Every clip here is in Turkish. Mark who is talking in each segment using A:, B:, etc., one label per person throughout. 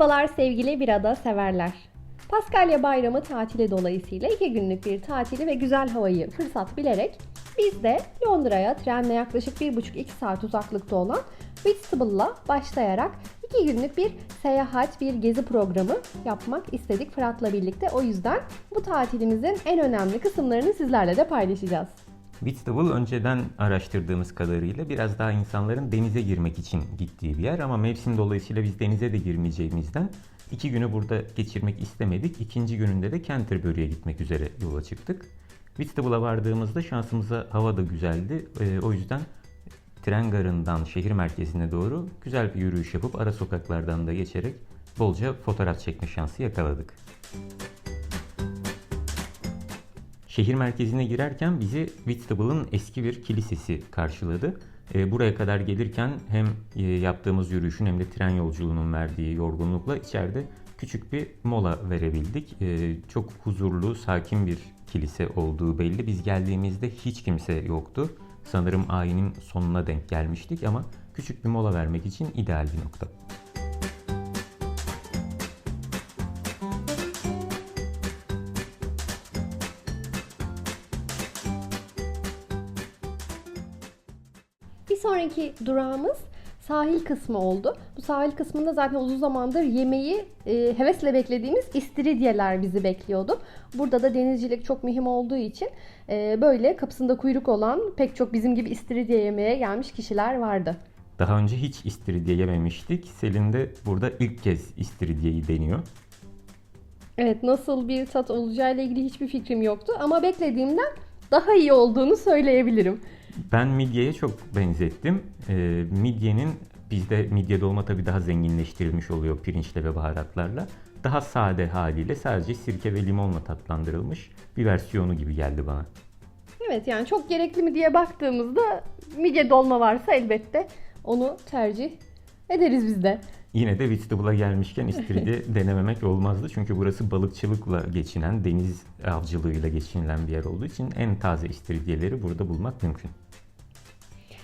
A: Merhabalar sevgili bir ada severler. Paskalya bayramı tatili dolayısıyla iki günlük bir tatili ve güzel havayı fırsat bilerek biz de Londra'ya trenle yaklaşık 1,5-2 saat uzaklıkta olan Whitstable'la başlayarak iki günlük bir seyahat, bir gezi programı yapmak istedik Fırat'la birlikte. O yüzden bu tatilimizin en önemli kısımlarını sizlerle de paylaşacağız.
B: Whitstable önceden araştırdığımız kadarıyla biraz daha insanların denize girmek için gittiği bir yer ama mevsim dolayısıyla biz denize de girmeyeceğimizden iki günü burada geçirmek istemedik. İkinci gününde de Canterbury'e gitmek üzere yola çıktık. Whitstable'a vardığımızda şansımıza hava da güzeldi. Ee, o yüzden tren garından şehir merkezine doğru güzel bir yürüyüş yapıp ara sokaklardan da geçerek bolca fotoğraf çekme şansı yakaladık. Şehir merkezine girerken bizi Whitstable'ın eski bir kilisesi karşıladı. E, buraya kadar gelirken hem e, yaptığımız yürüyüşün hem de tren yolculuğunun verdiği yorgunlukla içeride küçük bir mola verebildik. E, çok huzurlu, sakin bir kilise olduğu belli. Biz geldiğimizde hiç kimse yoktu. Sanırım ayinin sonuna denk gelmiştik ama küçük bir mola vermek için ideal bir nokta.
A: Durağımız sahil kısmı oldu. Bu sahil kısmında zaten uzun zamandır yemeği e, hevesle beklediğimiz istiridyeler bizi bekliyordu. Burada da denizcilik çok mühim olduğu için e, böyle kapısında kuyruk olan pek çok bizim gibi istiridye yemeye gelmiş kişiler vardı.
B: Daha önce hiç istiridye yememiştik. Selin de burada ilk kez istiridyeyi deniyor.
A: Evet nasıl bir tat olacağıyla ilgili hiçbir fikrim yoktu ama beklediğimden daha iyi olduğunu söyleyebilirim.
B: Ben midyeye çok benzettim. Ee, midyenin bizde midye dolma tabii daha zenginleştirilmiş oluyor pirinçle ve baharatlarla. Daha sade haliyle sadece sirke ve limonla tatlandırılmış bir versiyonu gibi geldi bana.
A: Evet yani çok gerekli mi diye baktığımızda midye dolma varsa elbette onu tercih ederiz biz de.
B: Yine de Whitstable'a gelmişken istiridye denememek olmazdı. Çünkü burası balıkçılıkla geçinen, deniz avcılığıyla geçinilen bir yer olduğu için en taze istiridyeleri burada bulmak mümkün.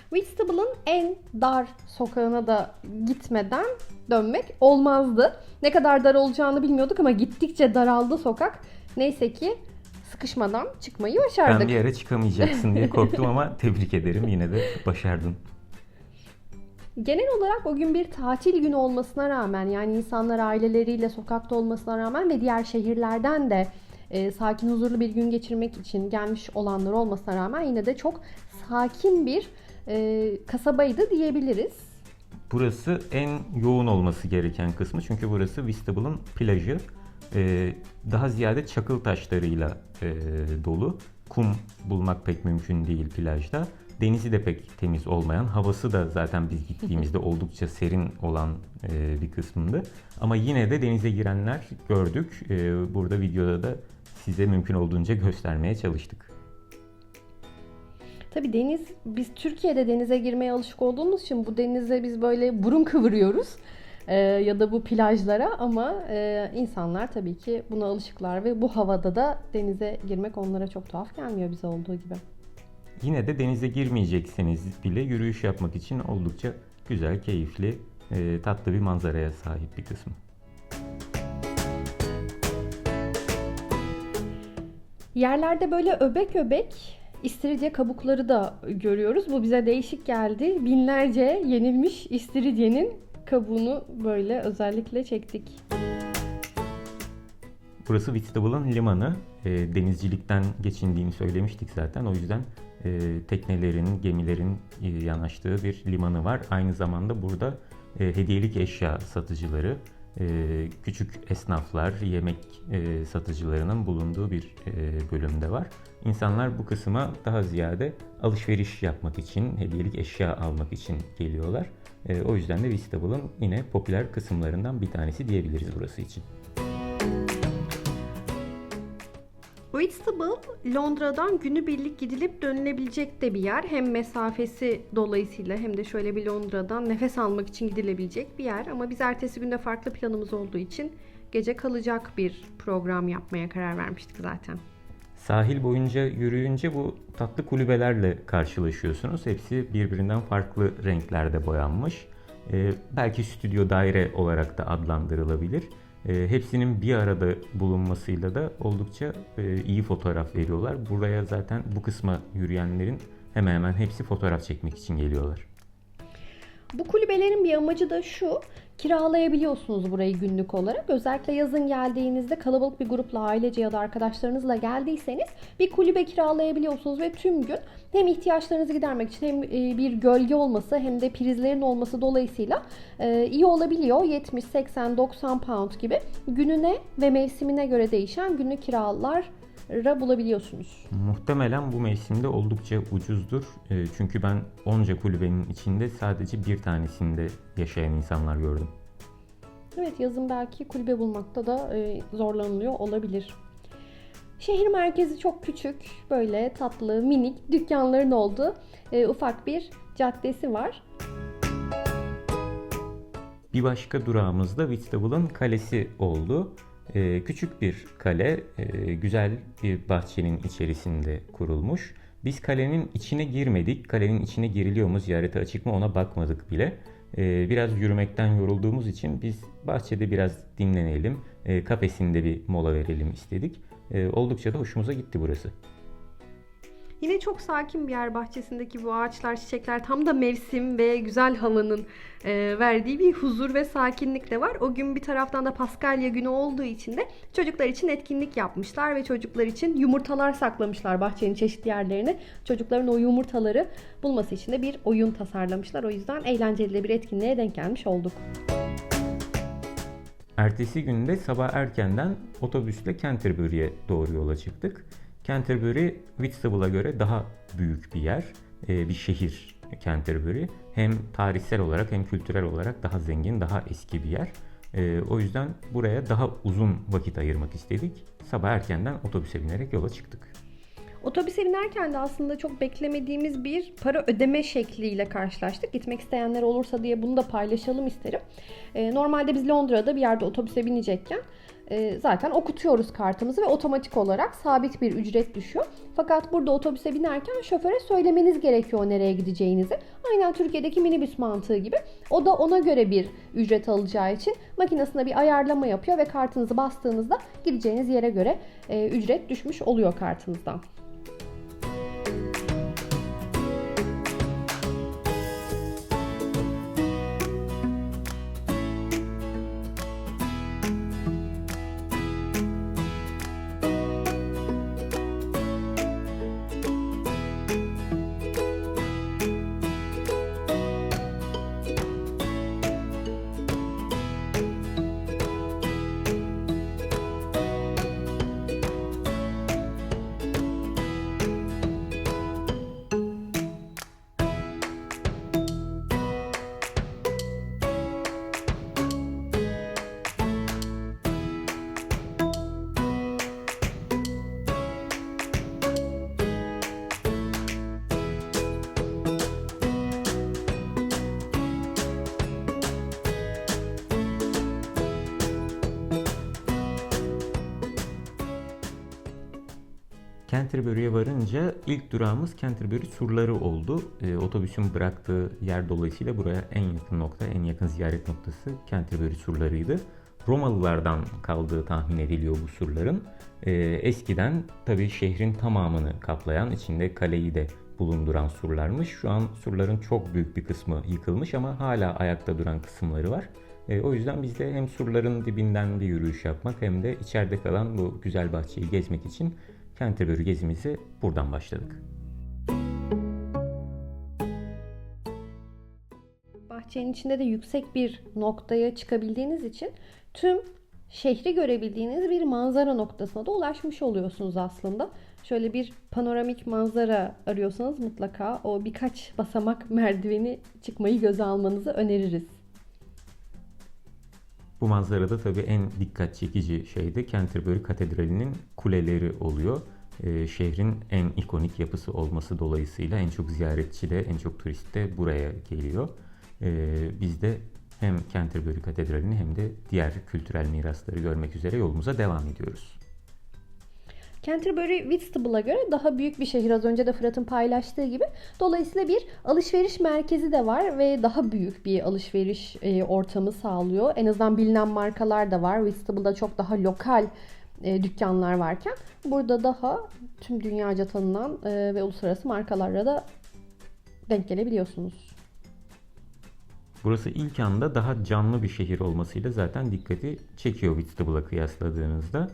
A: Whitstable'ın en dar sokağına da gitmeden dönmek olmazdı. Ne kadar dar olacağını bilmiyorduk ama gittikçe daraldı sokak. Neyse ki sıkışmadan çıkmayı başardık.
B: Ben bir yere çıkamayacaksın diye korktum ama tebrik ederim. Yine de başardın.
A: Genel olarak o gün bir tatil günü olmasına rağmen yani insanlar aileleriyle sokakta olmasına rağmen ve diğer şehirlerden de e, sakin huzurlu bir gün geçirmek için gelmiş olanlar olmasına rağmen yine de çok sakin bir e, kasabaydı diyebiliriz.
B: Burası en yoğun olması gereken kısmı çünkü burası Whistable'ın plajı. Ee, daha ziyade çakıl taşlarıyla e, dolu. Kum bulmak pek mümkün değil plajda. Denizi de pek temiz olmayan, havası da zaten biz gittiğimizde oldukça serin olan e, bir kısmında. Ama yine de denize girenler gördük. E, burada videoda da size mümkün olduğunca göstermeye çalıştık.
A: Tabii deniz, biz Türkiye'de denize girmeye alışık olduğumuz için bu denize biz böyle burun kıvırıyoruz. Ee, ya da bu plajlara ama e, insanlar tabii ki buna alışıklar ve bu havada da denize girmek onlara çok tuhaf gelmiyor bize olduğu gibi.
B: Yine de denize girmeyecekseniz bile yürüyüş yapmak için oldukça güzel, keyifli, e, tatlı bir manzaraya sahip bir kısmı.
A: Yerlerde böyle öbek öbek istiridye kabukları da görüyoruz. Bu bize değişik geldi. Binlerce yenilmiş istiridyenin kabuğunu böyle özellikle çektik.
B: Burası Whitstable'ın limanı. E, denizcilikten geçindiğini söylemiştik zaten. O yüzden e, teknelerin, gemilerin e, yanaştığı bir limanı var. Aynı zamanda burada e, hediyelik eşya satıcıları, e, küçük esnaflar, yemek e, satıcılarının bulunduğu bir e, bölümde var. İnsanlar bu kısma daha ziyade alışveriş yapmak için, hediyelik eşya almak için geliyorlar. E, o yüzden de Whistable'ın yine popüler kısımlarından bir tanesi diyebiliriz burası için.
A: Whitstable Londra'dan günübirlik gidilip dönülebilecek de bir yer. Hem mesafesi dolayısıyla hem de şöyle bir Londra'dan nefes almak için gidilebilecek bir yer. Ama biz ertesi günde farklı planımız olduğu için gece kalacak bir program yapmaya karar vermiştik zaten.
B: Sahil boyunca yürüyünce bu tatlı kulübelerle karşılaşıyorsunuz. Hepsi birbirinden farklı renklerde boyanmış. E, belki stüdyo daire olarak da adlandırılabilir. E, hepsinin bir arada bulunmasıyla da oldukça e, iyi fotoğraf veriyorlar. Buraya zaten bu kısma yürüyenlerin hemen hemen hepsi fotoğraf çekmek için geliyorlar.
A: Bu kulübelerin bir amacı da şu. Kiralayabiliyorsunuz burayı günlük olarak. Özellikle yazın geldiğinizde kalabalık bir grupla ailece ya da arkadaşlarınızla geldiyseniz bir kulübe kiralayabiliyorsunuz ve tüm gün hem ihtiyaçlarınızı gidermek için hem e, bir gölge olması hem de prizlerin olması dolayısıyla e, iyi olabiliyor. 70, 80, 90 pound gibi gününe ve mevsimine göre değişen günlük kiralar bulabiliyorsunuz.
B: Muhtemelen bu mevsimde oldukça ucuzdur. E, Çünkü ben onca kulübenin içinde sadece bir tanesinde yaşayan insanlar gördüm.
A: Evet yazın belki kulübe bulmakta da e, zorlanılıyor olabilir. Şehir merkezi çok küçük, böyle tatlı, minik dükkanların olduğu e, ufak bir caddesi var.
B: Bir başka durağımız da Whitstable'ın kalesi oldu. Ee, küçük bir kale, e, güzel bir bahçenin içerisinde kurulmuş. Biz kalenin içine girmedik. Kalenin içine giriliyor mu, ziyarete açık mı ona bakmadık bile. Ee, biraz yürümekten yorulduğumuz için biz bahçede biraz dinlenelim, e, kafesinde bir mola verelim istedik. E, oldukça da hoşumuza gitti burası.
A: Yine çok sakin bir yer bahçesindeki bu ağaçlar, çiçekler tam da mevsim ve güzel havanın e, verdiği bir huzur ve sakinlik de var. O gün bir taraftan da Paskalya günü olduğu için de çocuklar için etkinlik yapmışlar ve çocuklar için yumurtalar saklamışlar bahçenin çeşitli yerlerine. Çocukların o yumurtaları bulması için de bir oyun tasarlamışlar. O yüzden eğlenceli de bir etkinliğe denk gelmiş olduk.
B: Ertesi günde sabah erkenden otobüsle Canterbury'e doğru yola çıktık. Canterbury, Whitstable'a göre daha büyük bir yer, e, bir şehir Canterbury. Hem tarihsel olarak hem kültürel olarak daha zengin, daha eski bir yer. E, O yüzden buraya daha uzun vakit ayırmak istedik. Sabah erkenden otobüse binerek yola çıktık.
A: Otobüse binerken de aslında çok beklemediğimiz bir para ödeme şekliyle karşılaştık. Gitmek isteyenler olursa diye bunu da paylaşalım isterim. Ee, normalde biz Londra'da bir yerde otobüse binecekken e, zaten okutuyoruz kartımızı ve otomatik olarak sabit bir ücret düşüyor. Fakat burada otobüse binerken şoföre söylemeniz gerekiyor nereye gideceğinizi. Aynen Türkiye'deki minibüs mantığı gibi. O da ona göre bir ücret alacağı için makinesine bir ayarlama yapıyor ve kartınızı bastığınızda gideceğiniz yere göre e, ücret düşmüş oluyor kartınızdan.
B: Canterbury'e varınca ilk durağımız Canterbury surları oldu. E, otobüsün bıraktığı yer dolayısıyla buraya en yakın nokta, en yakın ziyaret noktası Canterbury surlarıydı. Romalılardan kaldığı tahmin ediliyor bu surların. E, eskiden tabii şehrin tamamını kaplayan, içinde kaleyi de bulunduran surlarmış. Şu an surların çok büyük bir kısmı yıkılmış ama hala ayakta duran kısımları var. E, o yüzden biz de hem surların dibinden bir yürüyüş yapmak hem de içeride kalan bu güzel bahçeyi gezmek için Canterbury gezimizi buradan başladık.
A: Bahçenin içinde de yüksek bir noktaya çıkabildiğiniz için tüm şehri görebildiğiniz bir manzara noktasına da ulaşmış oluyorsunuz aslında. Şöyle bir panoramik manzara arıyorsanız mutlaka o birkaç basamak merdiveni çıkmayı göze almanızı öneririz.
B: Bu manzarada tabii en dikkat çekici şey de Canterbury Katedrali'nin kuleleri oluyor. Ee, şehrin en ikonik yapısı olması dolayısıyla en çok ziyaretçi de en çok turist de buraya geliyor. Ee, biz de hem Canterbury Katedrali'ni hem de diğer kültürel mirasları görmek üzere yolumuza devam ediyoruz.
A: Canterbury Whitstable'a göre daha büyük bir şehir az önce de Fırat'ın paylaştığı gibi. Dolayısıyla bir alışveriş merkezi de var ve daha büyük bir alışveriş e, ortamı sağlıyor. En azından bilinen markalar da var. Whitstable'da çok daha lokal e, dükkanlar varken burada daha tüm dünyaca tanınan e, ve uluslararası markalarla da denk gelebiliyorsunuz.
B: Burası ilk anda daha canlı bir şehir olmasıyla zaten dikkati çekiyor Whitstable'a kıyasladığınızda.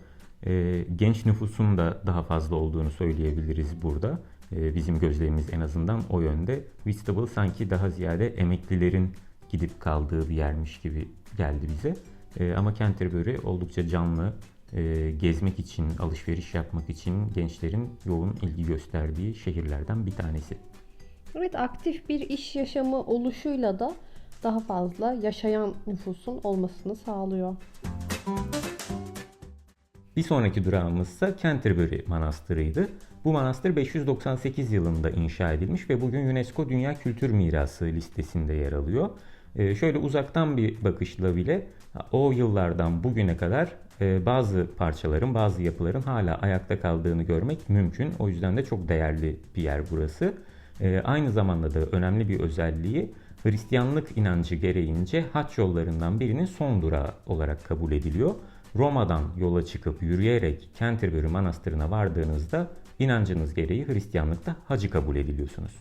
B: Ee, genç nüfusun da daha fazla olduğunu söyleyebiliriz burada. Ee, bizim gözlemimiz en azından o yönde. Whitstable sanki daha ziyade emeklilerin gidip kaldığı bir yermiş gibi geldi bize. Ee, ama Canterbury oldukça canlı, e, gezmek için, alışveriş yapmak için gençlerin yoğun ilgi gösterdiği şehirlerden bir tanesi.
A: Evet aktif bir iş yaşamı oluşuyla da daha fazla yaşayan nüfusun olmasını sağlıyor.
B: Bir sonraki durağımızsa Canterbury Manastırı'ydı. Bu manastır 598 yılında inşa edilmiş ve bugün UNESCO Dünya Kültür Mirası listesinde yer alıyor. Ee, şöyle uzaktan bir bakışla bile o yıllardan bugüne kadar e, bazı parçaların, bazı yapıların hala ayakta kaldığını görmek mümkün. O yüzden de çok değerli bir yer burası. Ee, aynı zamanda da önemli bir özelliği Hristiyanlık inancı gereğince haç yollarından birinin son durağı olarak kabul ediliyor. Roma'dan yola çıkıp yürüyerek Canterbury Manastırı'na vardığınızda inancınız gereği Hristiyanlıkta hacı kabul ediliyorsunuz.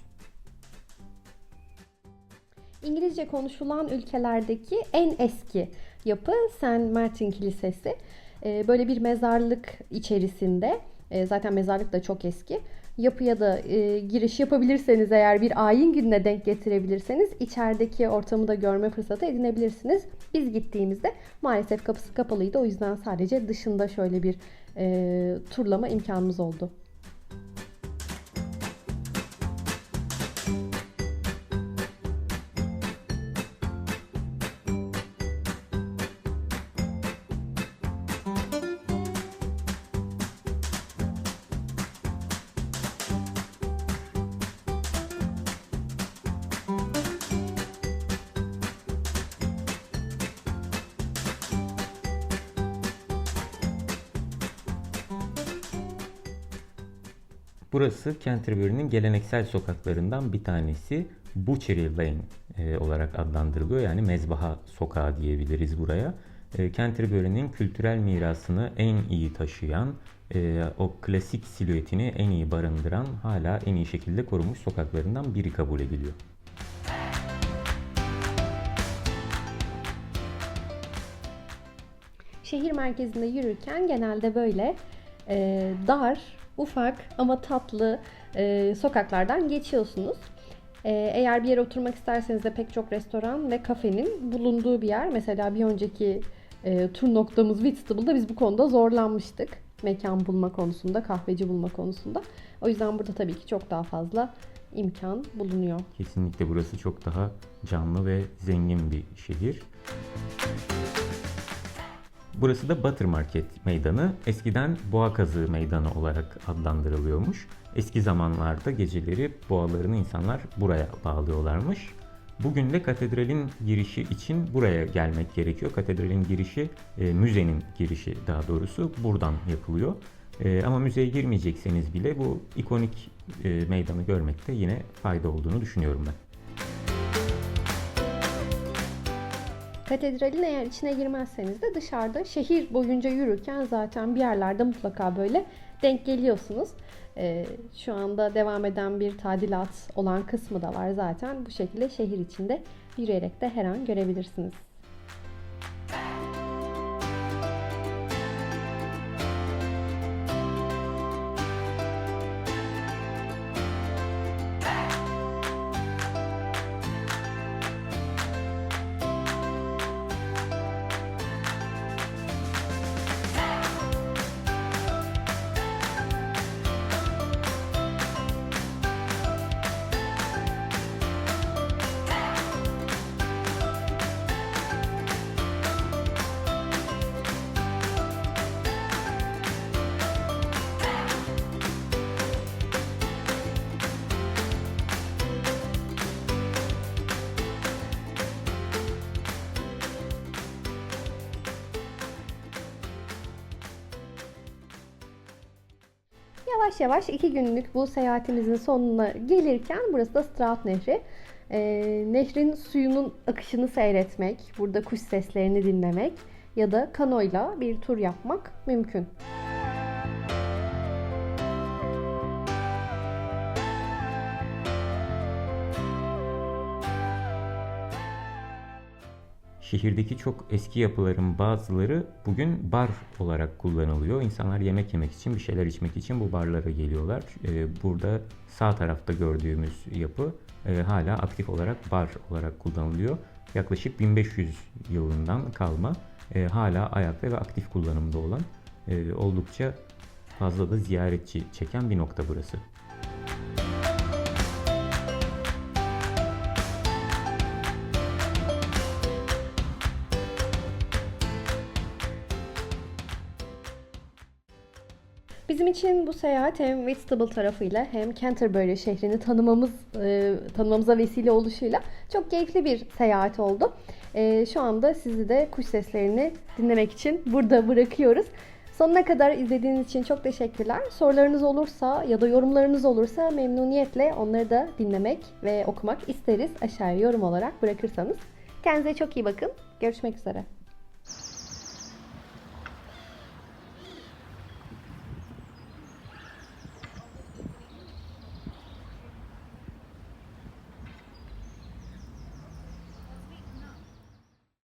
A: İngilizce konuşulan ülkelerdeki en eski yapı St. Martin Kilisesi. Ee, Böyle bir mezarlık içerisinde, e, zaten mezarlık da çok eski. Yapıya da e, giriş yapabilirseniz eğer bir ayin gününe denk getirebilirseniz içerideki ortamı da görme fırsatı edinebilirsiniz. Biz gittiğimizde maalesef kapısı kapalıydı. O yüzden sadece dışında şöyle bir e, turlama imkanımız oldu.
B: Burası Canterbury'nin geleneksel sokaklarından bir tanesi. Butchery Lane e, olarak adlandırılıyor. Yani mezbaha sokağı diyebiliriz buraya. E, Canterbury'nin kültürel mirasını en iyi taşıyan, e, o klasik silüetini en iyi barındıran, hala en iyi şekilde korunmuş sokaklarından biri kabul ediliyor.
A: Şehir merkezinde yürürken genelde böyle e, dar, ufak ama tatlı e, sokaklardan geçiyorsunuz. E, eğer bir yere oturmak isterseniz de pek çok restoran ve kafenin bulunduğu bir yer. Mesela bir önceki e, tur noktamız Whitstable'da biz bu konuda zorlanmıştık. Mekan bulma konusunda, kahveci bulma konusunda. O yüzden burada tabii ki çok daha fazla imkan bulunuyor.
B: Kesinlikle burası çok daha canlı ve zengin bir şehir. Burası da Butter Market Meydanı. Eskiden Boğa Kazığı Meydanı olarak adlandırılıyormuş. Eski zamanlarda geceleri boğalarını insanlar buraya bağlıyorlarmış. Bugün de katedralin girişi için buraya gelmek gerekiyor. Katedralin girişi, e, müzenin girişi daha doğrusu buradan yapılıyor. E, ama müzeye girmeyecekseniz bile bu ikonik e, meydanı görmekte yine fayda olduğunu düşünüyorum ben.
A: Katedralin eğer içine girmezseniz de dışarıda şehir boyunca yürürken zaten bir yerlerde mutlaka böyle denk geliyorsunuz. Ee, şu anda devam eden bir tadilat olan kısmı da var zaten. Bu şekilde şehir içinde yürüyerek de her an görebilirsiniz. Yavaş yavaş iki günlük bu seyahatimizin sonuna gelirken burası da Stroud Nehri. Ee, nehrin suyunun akışını seyretmek, burada kuş seslerini dinlemek ya da kanoyla bir tur yapmak mümkün.
B: Şehirdeki çok eski yapıların bazıları bugün bar olarak kullanılıyor. İnsanlar yemek yemek için, bir şeyler içmek için bu barlara geliyorlar. Ee, Burada sağ tarafta gördüğümüz yapı e, hala aktif olarak bar olarak kullanılıyor. Yaklaşık 1500 yılından kalma, e, hala ayakta ve aktif kullanımda olan e, oldukça fazla da ziyaretçi çeken bir nokta burası.
A: İçin bu seyahat hem Whitstable tarafıyla hem Canterbury şehrini tanımamız e, tanımamıza vesile oluşuyla çok keyifli bir seyahat oldu. E, şu anda sizi de kuş seslerini dinlemek için burada bırakıyoruz. Sonuna kadar izlediğiniz için çok teşekkürler. Sorularınız olursa ya da yorumlarınız olursa memnuniyetle onları da dinlemek ve okumak isteriz. Aşağıya yorum olarak bırakırsanız. Kendinize çok iyi bakın. Görüşmek üzere.